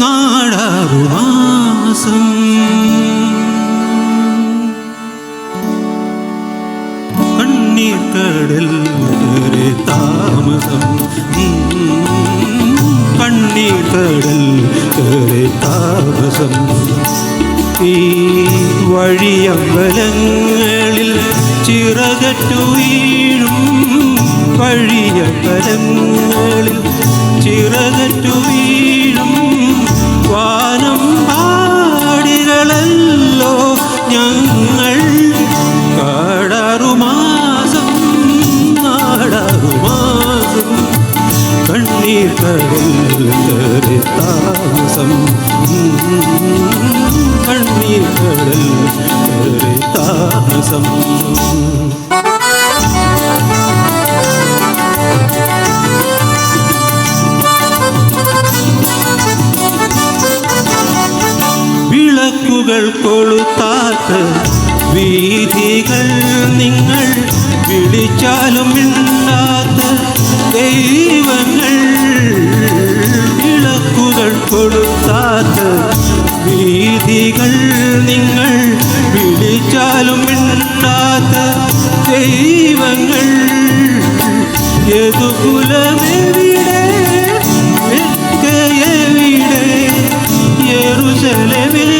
നാടാറുമാസം കണ്ണീർ കടൽ താമസം. കണ്ണീർ കടൽ കരെ താമസം. ഈ വഴിയമ്പലങ്ങളിൽ ചിറകറ്റു വീഴും. വഴിയമ്പലങ്ങളിൽ ചിറകറ്റു കടൽ കരെ താമസം കണ്ണീർ വിളക്കുകൾ കൊളുത്താത്ത വീഥികൾ നിങ്ങൾ വിളിച്ചാലും മിണ്ടാത്ത ദൈവങ്ങൾ വിളക്കുകൾ വീതികൾ നിങ്ങൾ വിളിച്ചാലും മിണ്ടാത്ത ദൈവങ്ങൾ. യദുകുലമെവിടെ എവിടെ യെരുശലമെവിടെ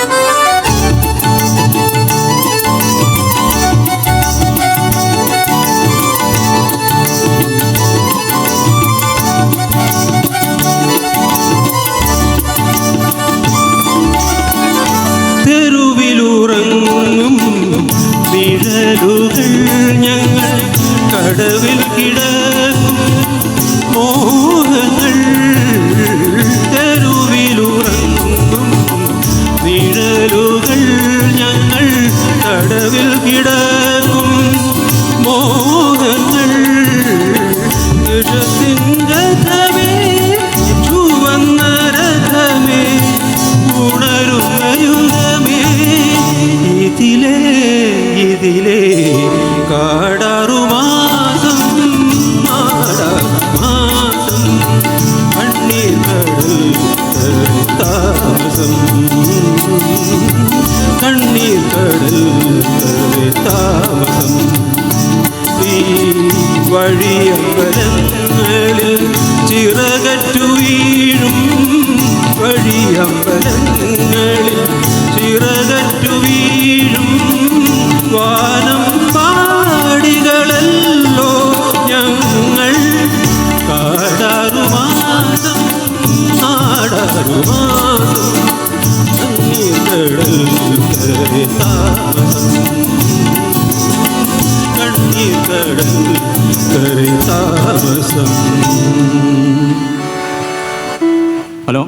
ഞങ്ങൾ കടവിൽ കിടക്കും ചിറ കണ്ണീർ കടൽ കണ്ണീർ കടൽ ഈ ചിറകറ്റു ഹലോ?